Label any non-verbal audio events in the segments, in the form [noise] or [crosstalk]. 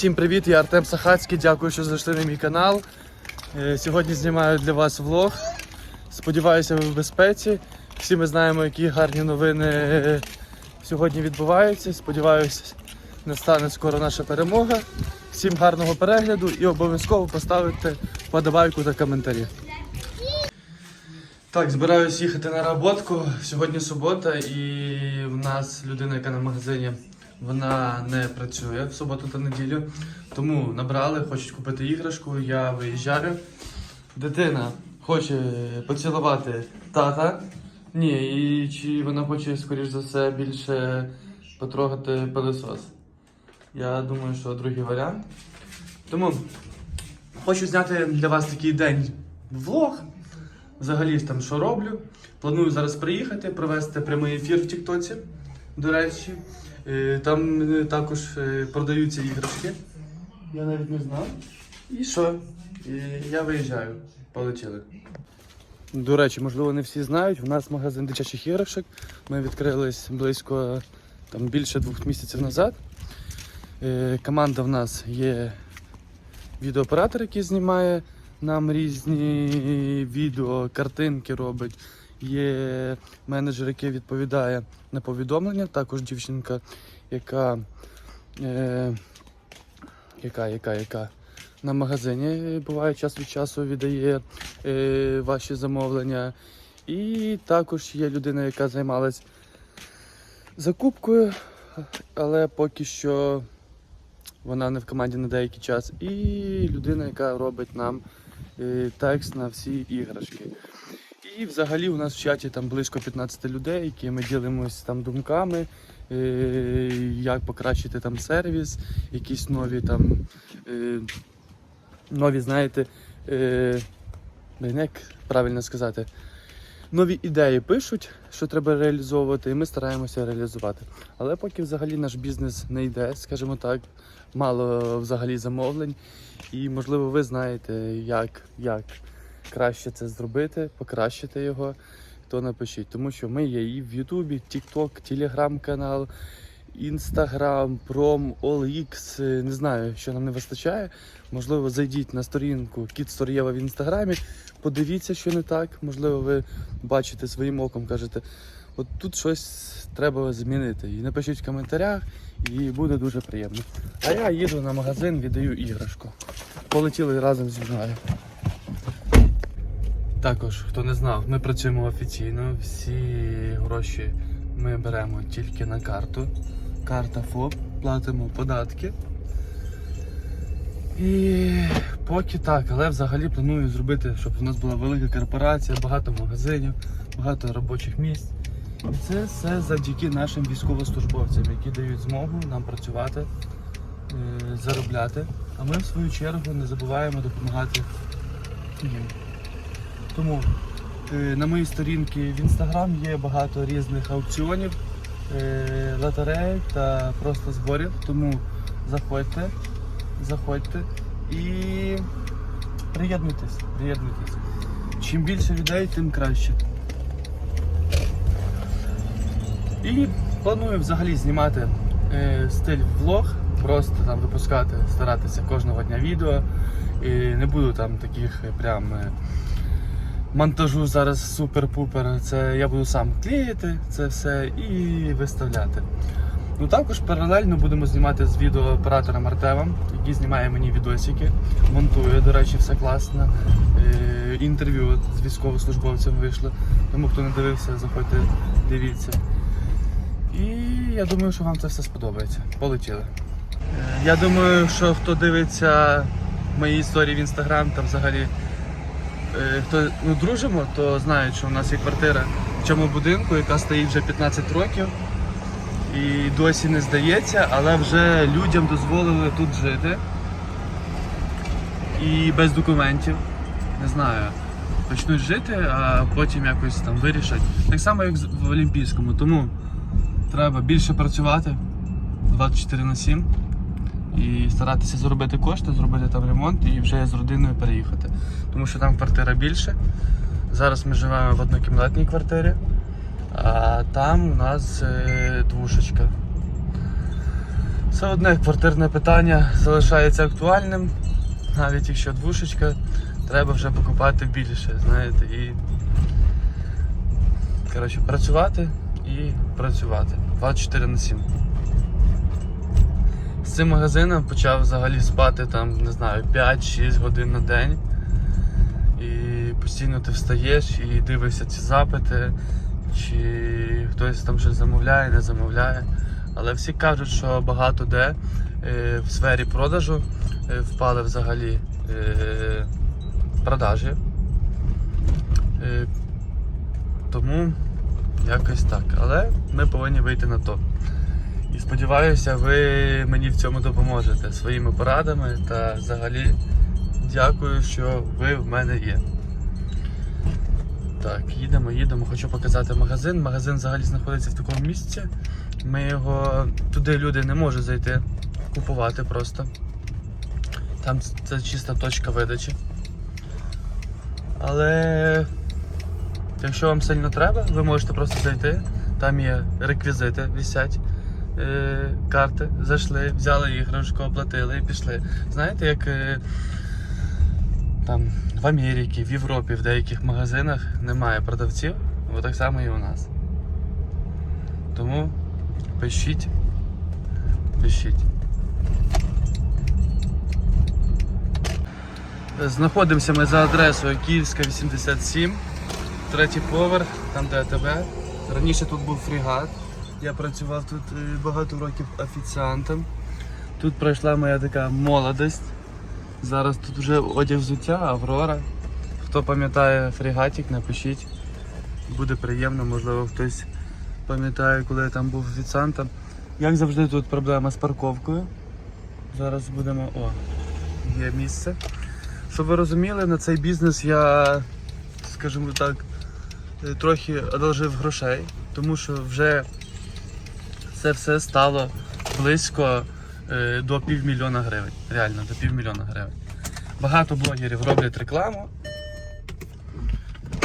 Всім привіт, я Артем Сахацький. Дякую, що зайшли на мій канал. Е, Сьогодні знімаю для вас влог. Сподіваюся, ви в безпеці. Всі ми знаємо, які гарні новини е, сьогодні відбуваються. Сподіваюся, настане скоро наша перемога. Всім гарного перегляду і обов'язково поставити вподобайку та коментарі. Так, збираюсь їхати на роботку. Сьогодні субота, і в нас людина, яка на магазині, вона не працює в суботу та неділю. Тому набрали, хочуть купити іграшку. Я виїжджаю. Дитина хоче поцілувати тата. Ні, і чи вона хоче, скоріш за все, більше потрогати пилосос. Я думаю, що другий варіант. Тому хочу зняти для вас такий день влог. Взагалі там що роблю. Планую зараз приїхати, провести прямий ефір в Тіктоці. До речі, там е, також е, продаються іграшки. Я навіть не знав. І що? Я виїжджаю. Полетіли. До речі, можливо, не всі знають. У нас магазин дитячих іграшок. Ми відкрились близько там, більше двох місяців назад. Е, Команда в нас є відеооператор, який знімає нам різні відео, картинки робить. Є менеджер, який відповідає на повідомлення, також дівчинка, яка, е, яка, яка, яка на магазині буває час від часу віддає е, ваші замовлення. І також є людина, яка займалась закупкою, але поки що вона не в команді на деякий час. І людина, яка робить нам е, текст на всі іграшки. І взагалі у нас в чаті там близько 15 людей, які ми ділимось там думками, е, як покращити там сервіс, якісь нові там е, нові, знаєте, е, блін, як правильно сказати, нові ідеї пишуть, що треба реалізовувати, і ми стараємося реалізувати. Але поки взагалі наш бізнес не йде, скажімо так, мало взагалі замовлень. І можливо ви знаєте, як, як краще це зробити, покращити його, то напишіть. Тому що ми є і в Ютубі, TikTok, телеграм-канал, Інстаграм, Пром, OLX, не знаю, що нам не вистачає. Можливо, зайдіть на сторінку Кіт Сторєва в інстаграмі, подивіться, що не так. Можливо, ви бачите своїм оком, кажете, от тут щось треба змінити. І напишіть в коментарях, і буде дуже приємно. А я їду на магазин, віддаю іграшку. Полетіли разом зі мною. Також, хто не знав, ми працюємо офіційно. Всі гроші ми беремо тільки на карту. Карта ФОП, платимо податки. І поки так, але взагалі планую зробити, щоб у нас була велика корпорація, багато магазинів, багато робочих місць. І це все завдяки нашим військовослужбовцям, які дають змогу нам працювати, е, заробляти. А ми в свою чергу не забуваємо допомагати їм. Тому е, на моїй сторінці в інстаграм є багато різних аукціонів, е, лотерей та просто зборів. Тому заходьте, заходьте і приєднуйтесь, приєднуйтесь. Чим більше людей, тим краще. І планую взагалі знімати е, стиль влог, просто там випускати, старатися кожного дня відео. І не буду там таких прям е, монтажу зараз супер-пупер. Це я буду сам клеїти це все і виставляти. Ну також паралельно будемо знімати з відеооператором Артемом, який знімає мені відосики, монтує, до речі, все класно. Е, інтерв'ю з військовослужбовцем вийшло. Тому хто не дивився, заходьте, дивіться. І я думаю, що вам це все сподобається. Полетіли. Е, Я думаю, що хто дивиться мої історії в інстаграм, там взагалі хто ну, дружимо, то знають, що у нас є квартира в цьому будинку, яка стоїть вже 15 років. І досі не здається, але вже людям дозволили тут жити. І без документів. Не знаю. Почнуть жити, а потім якось там вирішать. Так само, як в Олімпійському. Тому треба більше працювати 24 на 7 і старатися заробити кошти, зробити там ремонт і вже з родиною переїхати. Тому що там квартира більше. Зараз ми живемо в однокімнатній квартирі, а там у нас е, двушечка. Все одне квартирне питання залишається актуальним, навіть якщо двушечка, треба вже покупати більше, знаєте, і коротше, працювати і працювати 24 на 7. З цим магазином почав взагалі спати там, не знаю, 5-6 годин на день. Постійно ти встаєш і дивишся ці запити, чи хтось там щось замовляє, не замовляє. Але всі кажуть, що багато де е, в сфері продажу е, впали взагалі е, продажі. Тому якось так. Але ми повинні вийти на то. І сподіваюся, ви мені в цьому допоможете своїми порадами та взагалі дякую, що ви в мене є. Так, їдемо, їдемо. Хочу показати магазин. Магазин взагалі знаходиться в такому місці. Ми його туди люди не можуть зайти, купувати просто. Там це чиста точка видачі. Але якщо вам сильно треба, ви можете просто зайти. Там є реквізити, висять е, карти, зайшли, взяли іграшку, оплатили і пішли. Знаєте, як е, там в Америці, в Європі, в деяких магазинах немає продавців, бо так само і у нас. Тому пишіть, пишіть. Знаходимося ми за адресою Київська 87, третій поверх, там де АТБ. Раніше тут був фрігат. Я працював тут е, багато років офіціантом. Тут пройшла моя така молодость. Зараз тут вже одяг взуття, Аврора. Хто пам'ятає фрігатик, напишіть. Буде приємно, можливо, хтось пам'ятає, коли я там був офіціантом. Як завжди, тут проблема з парковкою. Зараз будемо. О, є місце. Щоб ви розуміли, на цей бізнес я, скажімо так, трохи одолжив грошей, тому що вже це все стало близько до півмільйона гривень. Реально, до півмільйона гривень. Багато блогерів роблять рекламу.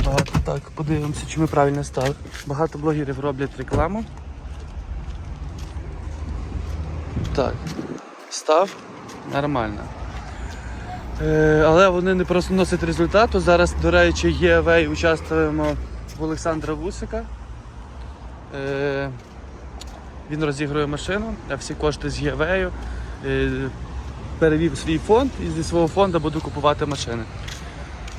Багато так, подивимося, чи ми правильно стали. Багато блогерів роблять рекламу. Так, став нормально. Е, але вони не просто носять результату. Зараз, до речі, ЄВ участвуємо в Олександра Вусика. Е, він розігрує машину, а всі кошти з ЄВ е, перевів свій фонд і зі свого фонду буду купувати машини.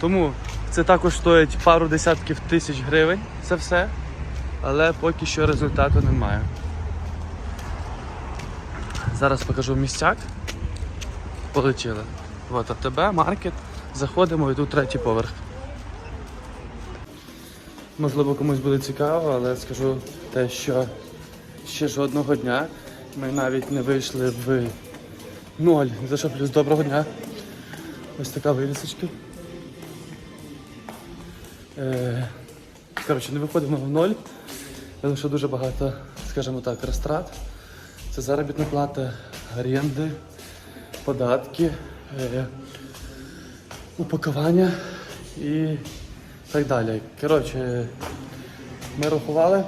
Тому це також стоїть пару десятків тисяч гривень, це все. Але поки що результату немає. Зараз покажу місцяк. Полетіли. От АТБ, маркет. Заходимо тут третій поверх. Можливо, комусь буде цікаво, але скажу те, що ще жодного дня ми навіть не вийшли в ноль. За що плюс доброго дня. Ось така вивісочка. Е, коротше, не виходимо в ноль, тому що дуже багато, скажімо так, розтрат. Це заробітна плата, оренди, податки, е, упакування і так далі. Коротше, ми рахували.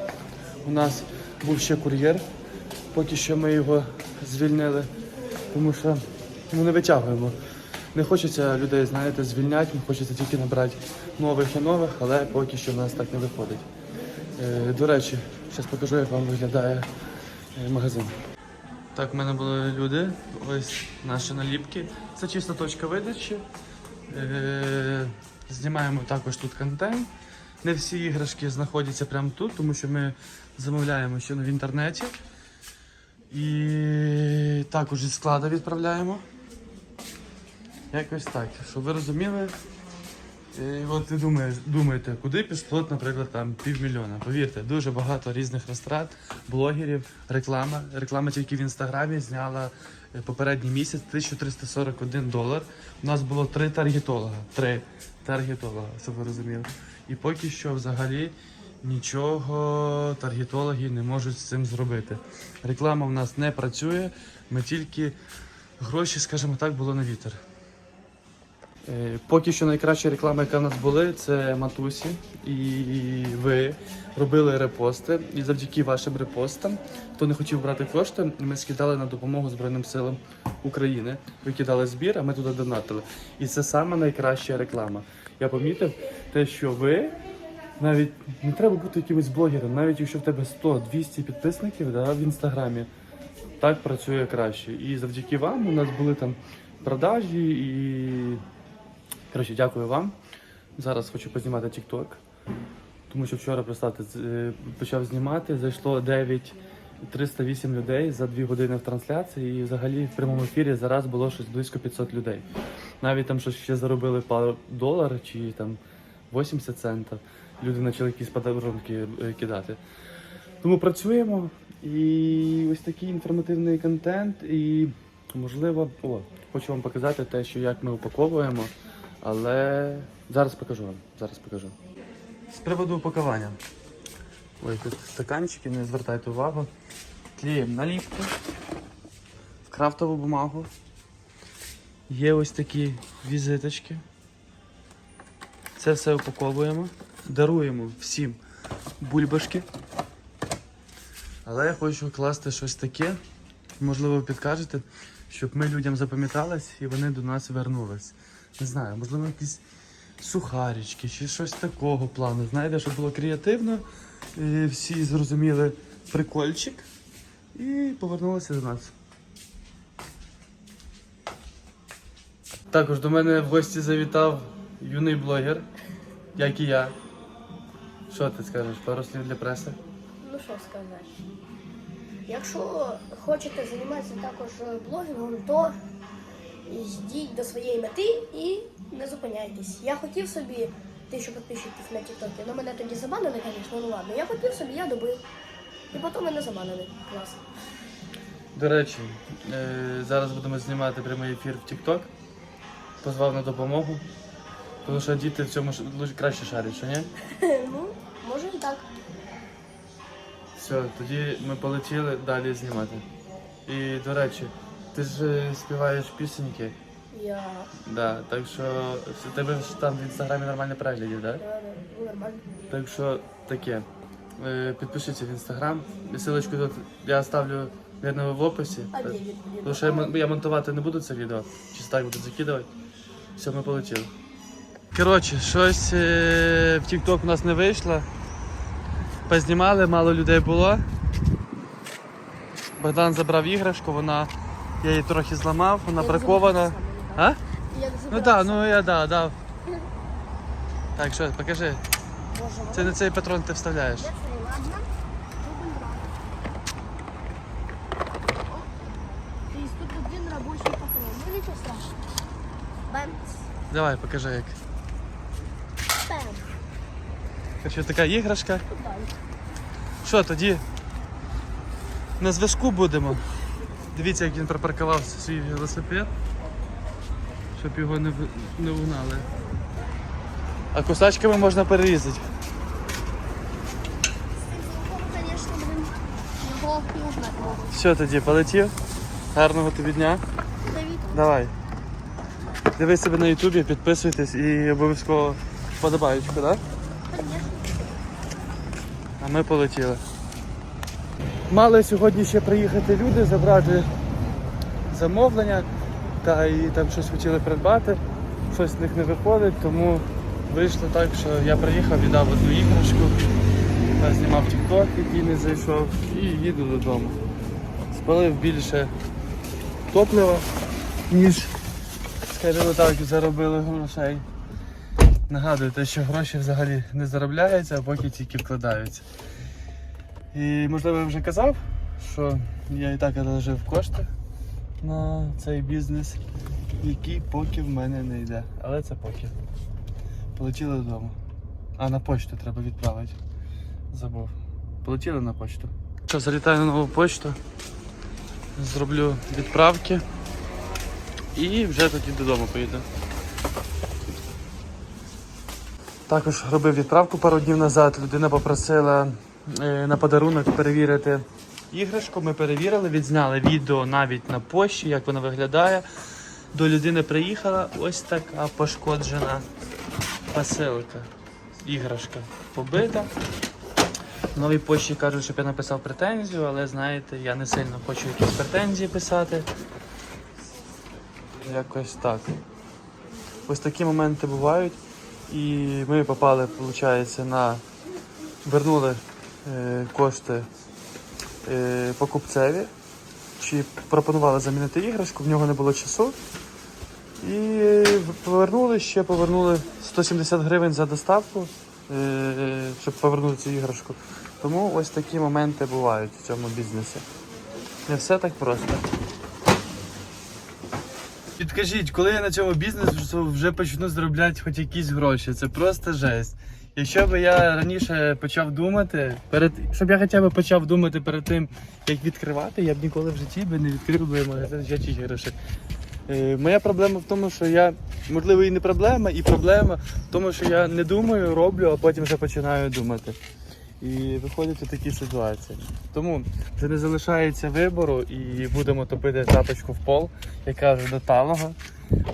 У нас був ще кур'єр, поки що ми його звільнили, тому що ну, не витягуємо. Не хочеться людей, знаєте, звільняти, не хочеться тільки набрати нових і нових, але поки що в нас так не виходить. Е, до речі, зараз покажу, як вам виглядає е, магазин. Так, в мене були люди. Ось наші наліпки. Це чиста точка видачі. Е, знімаємо також тут контент. Не всі іграшки знаходяться прямо тут, тому що ми замовляємо ще в інтернеті. І також зі складу відправляємо. Якось так, щоб ви розуміли. І от ти думаєш, думаєте, куди пішло, наприклад, там півмільйона. Повірте, дуже багато різних розтрат, блогерів, реклама. Реклама тільки в інстаграмі зняла е, попередній місяць 1341 долар. У нас було три таргетолога. Три таргетолога, щоб ви розуміли. І поки що взагалі нічого таргетологи не можуть з цим зробити. Реклама в нас не працює, ми тільки гроші, скажімо так, було на вітер. Е, Поки що найкраща реклама, яка в нас були, це матусі. І ви робили репости. І завдяки вашим репостам, хто не хотів брати кошти, ми скидали на допомогу Збройним силам України. Ви кидали збір, а ми туди донатили. І це саме найкраща реклама. Я помітив те, що ви навіть не треба бути якимось блогером, навіть якщо в тебе 100-200 підписників да, в інстаграмі, так працює краще. І завдяки вам у нас були там продажі і. Коротше, дякую вам. Зараз хочу познімати TikTok. Тому що вчора, представте, з- е, почав знімати, зайшло 9 308 людей за 2 години в трансляції, і взагалі в прямому ефірі зараз було щось близько 500 людей. Навіть там щось ще заробили пару доларів чи там 80 центів. Люди почали якісь подарунки е, кидати. Тому працюємо і ось такий інформативний контент. І можливо, о, хочу вам показати те, що як ми упаковуємо, але зараз покажу вам. Зараз покажу. З приводу упакування. Ой, тут стаканчики, не звертайте увагу. Клеїмо наліпку в крафтову бумагу. Є ось такі візиточки. Це все упаковуємо, даруємо всім бульбашки. Але я хочу класти щось таке, можливо, підкажете, щоб ми людям запам'ятались і вони до нас вернулись. Не знаю, можливо, якісь сухарічки чи щось такого плану. Знаєте, щоб було креативно, і всі зрозуміли прикольчик і повернулися до нас. Також до мене в гості завітав юний блогер, як і я. Що ти скажеш? Пару слів для преси? Ну що сказати. Якщо хочете займатися також блогінгом, то йдіть до своєї мети і не зупиняйтесь. Я хотів собі тисячу підписчиків на Тіктокі, але мене тоді забанили, звісно, ну ладно. Я хотів собі, я добив. І потім мене забанили. Клас. До речі, е, зараз будемо знімати прямий ефір в TikTok. Позвав на допомогу. Тому що діти в цьому краще шарять, що ні? [laughs] ну, і так. Все, тоді ми полетіли далі знімати. І до речі, ти ж е, співаєш пісеньки. Я Да, так що в тебе ж там в інстаграмі нормальні переглядів, да? я ну, нормально. Так що таке. Е, Підпишіться в інстаграм. Силочку тут я ставлю видно в описі. А де Тому що я, мон- я монтувати не буду це відео, чисто так буду закидувати. Все, ми полетіли. Коротше, щось е, в TikTok у нас не вийшло. Познімали, мало людей було. Богдан забрав іграшку, вона. Я її трохи зламав, вона бракована. А? Ну так, ну я да, дав. [laughs] Так, що, покажи. Це не цей патрон ти вставляєш. Ну. Давай, покажи як. Бэм. Коротше, така іграшка. Що тоді? На зв'язку будемо. Дивіться, як він припаркував свій велосипед, щоб його не, не угнали. А кусачками можна перерізати. Все тоді, полетів. Гарного тобі дня. Давай. Дивись себе на ютубі, підписуйтесь і обов'язково вподобаючку, так? Да? Ми полетіли. Мали сьогодні ще приїхати люди, забрати замовлення, та і там щось хотіли придбати, щось з них не виходить, тому вийшло так, що я приїхав, віддав одну іграшку, знімав TikTok, який не зайшов, і їду додому. Спалив більше топлива, ніж, скажімо так, заробили грошей. Нагадую, те, що гроші взагалі не заробляються, а поки тільки вкладаються. І можливо я вже казав, що я і так одолжив кошти на цей бізнес, який поки в мене не йде. Але це поки. Полетіли додому. А на почту треба відправити. Забув. Полетіли на почту. Що, залітаю на нову почту. Зроблю відправки. І вже тоді додому поїду. Також робив відправку пару днів назад. Людина попросила е, на подарунок перевірити іграшку. Ми перевірили, відзняли відео навіть на пошті, як вона виглядає. до людини приїхала ось така пошкоджена посилка. Іграшка побита. Новій почті кажуть, щоб я написав претензію, але знаєте, я не сильно хочу якісь претензії писати. Якось так. Ось такі моменти бувають. І ми попали, виходить, на вернули е, кошти е, покупцеві. Чи пропонували замінити іграшку, в нього не було часу. І повернули ще, повернули 170 гривень за доставку, е, щоб повернути цю іграшку. Тому ось такі моменти бувають в цьому бізнесі. Не все так просто. Підкажіть, коли я на цьому бізнесі вже почну заробляти хоч якісь гроші, це просто жесть. Якщо б я раніше почав думати, перед щоб я хоча б почав думати перед тим, як відкривати, я б ніколи в житті би не відкрив би магазин дитячих іграшок. Е, моя проблема в тому, що я, можливо, і не проблема, і проблема в тому, що я не думаю, роблю, а потім вже починаю думати. І виходять у такі ситуації. Тому вже не залишається вибору і будемо топити тапочку в пол, яка вже до талого.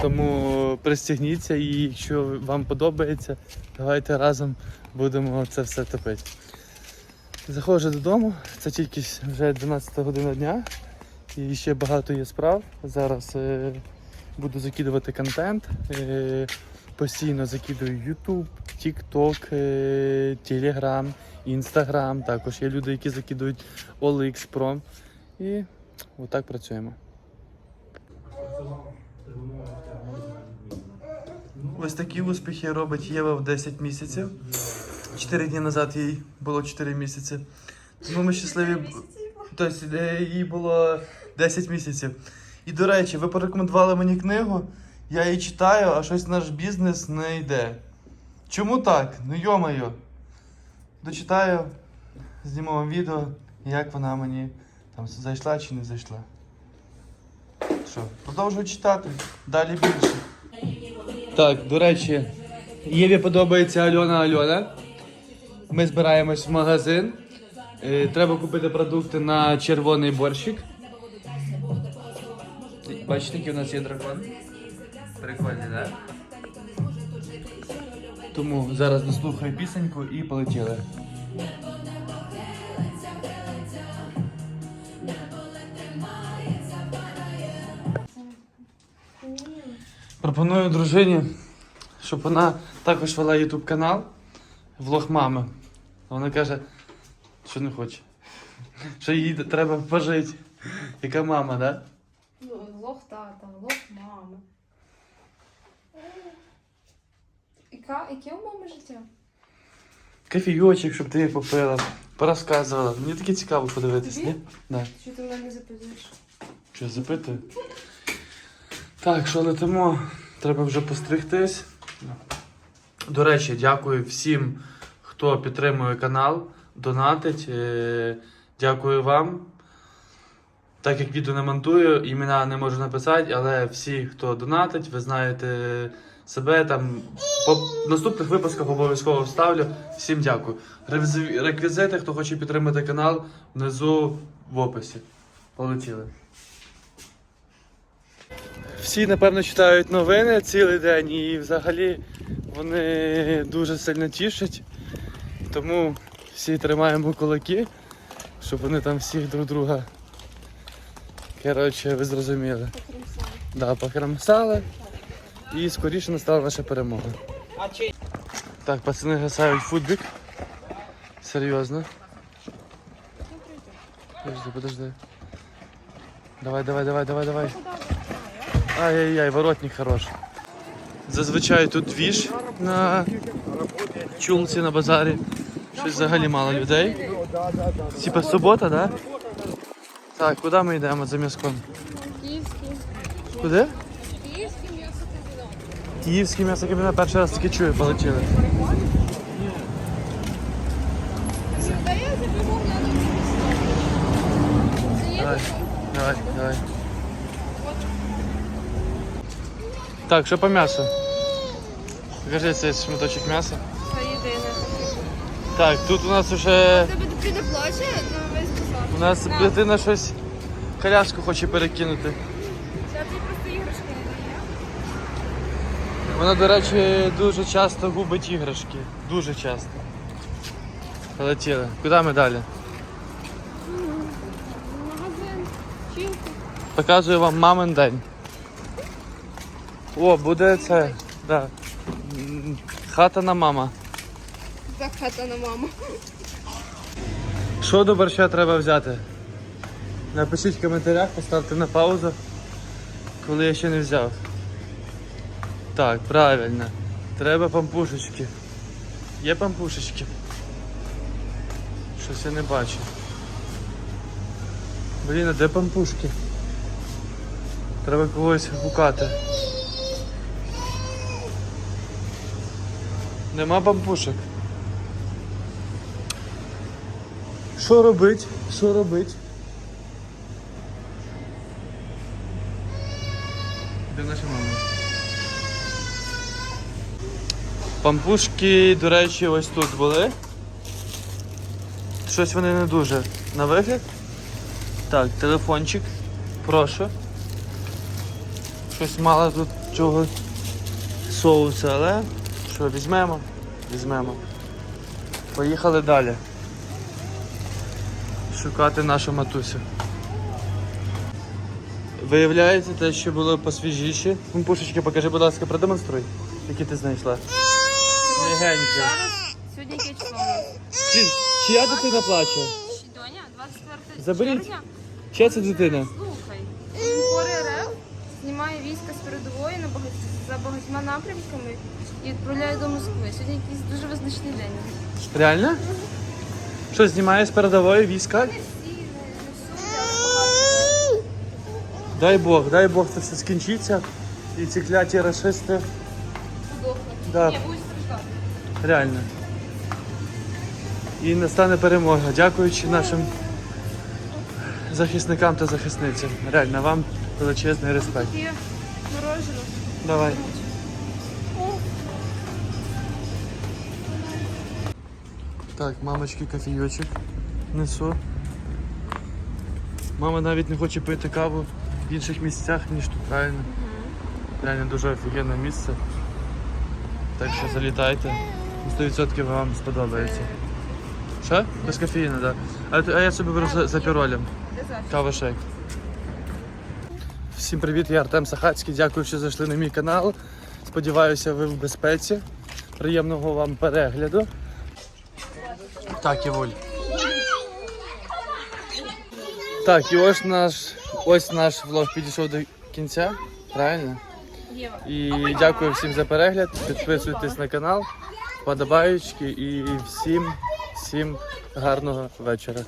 Тому пристігніться і якщо вам подобається, давайте разом будемо це все топити. Заходжу додому, це тільки вже 12 година дня і ще багато є справ. Зараз е, буду закидувати контент. Е, постійно закидую YouTube, TikTok, е, Telegram, Instagram. Також є люди, які закидують OLX Pro. І отак працюємо. Ось такі успіхи робить Єва в 10 місяців. 4 дні назад їй було 4 місяці. Тому ми щасливі. Тобто е, їй було 10 місяців. І до речі, ви порекомендували мені книгу, я її читаю, а щось наш бізнес не йде. Чому так? Ну йомайо. Дочитаю, зніму вам відео, як вона мені там зайшла чи не зайшла. Що, продовжую читати. Далі більше. Так, до речі, Єві подобається Альона Альона. Ми збираємось в магазин. Е, Треба купити продукти на червоний борщик. Бачите, який у нас є дракон? Прикольний, так? Тому зараз дослухаю пісеньку і полетіли. Пропоную дружині, щоб вона також вела YouTube канал Влог мами. Вона каже, що не хоче. Що їй треба пожити. Яка мама, да? Ну, лох тата, лох мами. Яка, яке у мами життя? Кофійочок, щоб ти попила, порозказувала. Мені таке цікаво подивитись, Тобі? ні? Да. Що ти мене не запитуєш? Що, запитую? Так, що летимо? Треба вже постригтись. До речі, дякую всім, хто підтримує канал, донатить. Е, Дякую вам. Так як відео не монтую, імена не можу написати, але всі, хто донатить, ви знаєте себе там. По в наступних випусках обов'язково вставлю. Всім дякую. Реквізити, хто хоче підтримати канал, внизу в описі. Полетіли. Всі, напевно, читають новини цілий день і взагалі вони дуже сильно тішать. Тому всі тримаємо кулаки, щоб вони там всіх друг друга. Коротше, ви зрозуміли. Да, покромсали. І скоріше настала наша перемога. Так, пацани гасають футбік. Серйозно. Подожди, подожди. Давай, давай, давай, давай, давай. Ай-яй-яй, воротник хорош. Зазвичай тут двіж на чулці на базарі. Щось взагалі мало людей. Типа субота, да? Так, куди ми йдемо за м'язком? Київський. Куди? Київський м'ясокомбінат. Перший раз таки чую, полетіли. Давай, давай, давай. Так, що по м'ясу? Покажи цей шматочок м'яса. Так, тут у нас вже базар. у нас дитина щось коляску хоче перекинути. Вона, до речі, дуже часто губить іграшки. Дуже часто. Полетіли. Куди ми далі? Магазин, чілку. Показую вам мамин день. О, буде це. Да. Хата на мама. Так хата на маму. Що до борща треба взяти? Напишіть в коментарях, поставте на паузу, коли я ще не взяв. Так, правильно. Треба пампушечки. Є пампушечки? Щось я не бачу. Блін, а де пампушки? Треба когось гукати. Нема пампушек. Що робить? Що робить? Де наша мама? Пампушки, до речі, ось тут були. Щось вони не дуже. На вигляд? Так, телефончик. Прошу. Щось мало тут чого соусу, але що, візьмемо? Візьмемо. Поїхали далі шукати нашу матусю. Виявляється, те, що було посвіжіше. Пушечки, покажи, будь ласка, продемонструй, які ти знайшла. Сьогодні яке число у нас? Блін, чия дитина плаче? Доня, 24 Заберіть. червня. Чия це дитина? Слухай, Гори РФ знімає війська з передової на багать... за багатьма напрямками і відправляє до Москви. Сьогодні якийсь дуже визначний день. Реально? Що, знімає з передової війська? Не всі, не, не всюди, але багато. Дай Бог, дай Бог це все скінчиться. І ці кляті расисти. Здохне. Да. Ні. Реально. І настане перемога. Дякуючи нашим захисникам та захисницям. Реально, вам величезний респект. Давай. Так, мамочки кофійочок несу. Мама навіть не хоче пити каву в інших місцях, ніж тут, правильно? Реально дуже офігенне місце. Так що залітайте. 100% вам сподобається. Що? Без кофеїну, так. Да. А, я собі беру за, за піролем. Кава шейк. Всім привіт, я Артем Сахацький. Дякую, що зайшли на мій канал. Сподіваюся, ви в безпеці. Приємного вам перегляду. Так, Івуль. Так, і ось наш, ось наш влог підійшов до кінця. Правильно? І дякую всім за перегляд. Підписуйтесь на канал, подобаючки і всім, всім гарного вечора.